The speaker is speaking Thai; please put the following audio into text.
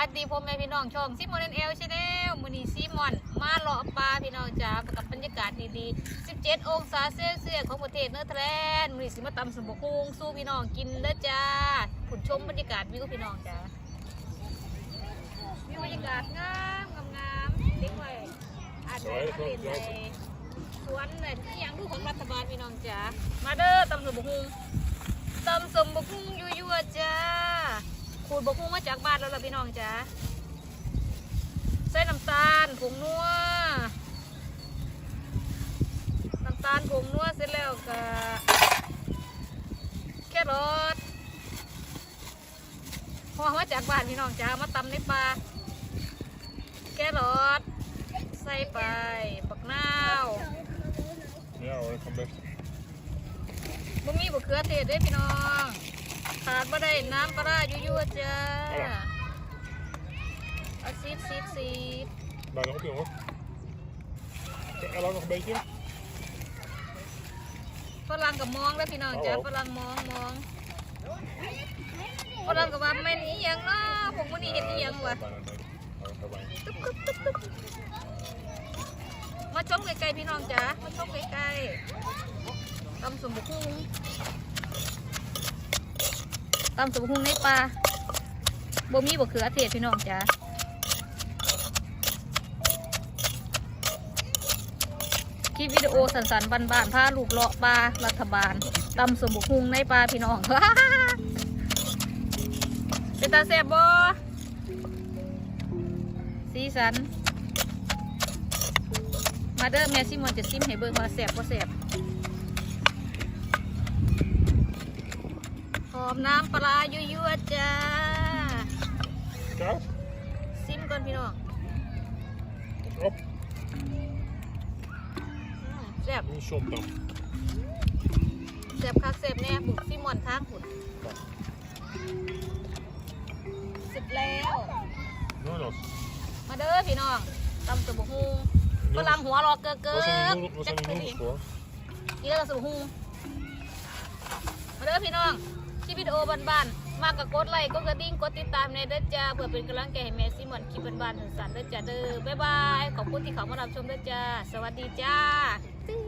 วัสดีพ่อแม่พี่น้องช่องซิมอนเอลชาแนลมือนี้ซิมอน มาเลาะปลาพี่น้องจ้ากับบรรยากาศดีๆ 17 องศาเซลเซียสของประเทศเนเธอร์แลนด์มือนี้สิมาตำสมบูคุงสู้พี่น้องกินเด้อจ้าผุนชมบรรยากาศวิวพี่น้องจ้าวิวบรรยากาศงามงามงามเด็กไว้อาจจะมาเล่นในสวนเนี่ยที่ยังดูของรัฐบาลพี่น้องจ้ามาเด้อตำสมบูคุงตำสมบูคุงยั่วๆจ้า ขูดบกฮุ้งมาจากบ้านแล้วล่ะพี่น้องจ้าใส่น้ำตาลผงนัวน้ำตาลผงนัวเสร็จแล้วก็แครอทพอมาจากบ้านพี่น้องจ้ามาตำในปลาแครอทใส่ไปปักนาว Ja, det kan bli. บ่มีบะเขือเทศเด้พี่น้อง ขาดบ่ได้น้ำปลาร้ายั่วๆจ้าเอาซีดซีดซีด Bijna op, jongen. Kijk, Er lag nog een beetje. ฝรั่งกับมองแล้วพี่น้องจ้าเอาฝรั่งมองมองฝรั่งกับว่าแม่นอีหยังเนาะผมวันนี้เห็นอีหยังวะ Bijna nee. Oh, dat bijna. ตึ๊บตึ๊บตึ๊บตึ๊บมาชมไกลๆพี่น้องจ้ามาชมไกลๆตำสมบุกุ้ง ตำสมบุกุ้งในปลาบ่มีบะเขือเทศพี่น้องจ้าคลิปวิดีโอสันๆบานๆพาลูกเลาะปลารัฐบาลตำสมบุกุ้งในปลาพี่น้องเป็นตาแซบบ่สีสัน มาเด้อแม่ซิมอนจะซิมให้เบิ่งว่าแซบบ่แซบ น้ำปลาร้ายั่วๆจ้า Koud? ซิมก่อนพี่น้อง Op. อืมแซ่บ Een som dan. แซ่บคักแซ่บแน่บุกซิมอนทางหุ่นเสร็จแล้ว Nou dat. มาเด้อพี่น้องตำสบู่ฮูฝรั่งหัวรอเกอเกอ Wat zijn die noedels, wat จั zijn ก die รี noedels voor? นี่ก็สบู่ฮูมาเด้อพี่น้องค ลิปวิดีโอบ้านๆมากกับกดไลค์กดกระดิ่งกดติดตามในเด้อจ้าเพื่อเป็นกำลังใจให้แม่ซิมอนคลิปบ้านๆสันเด้อจ้าเด้อบ๊ายบายขอบคุณที่เขามารับชมเด้อจ้าสวัสดีจ้า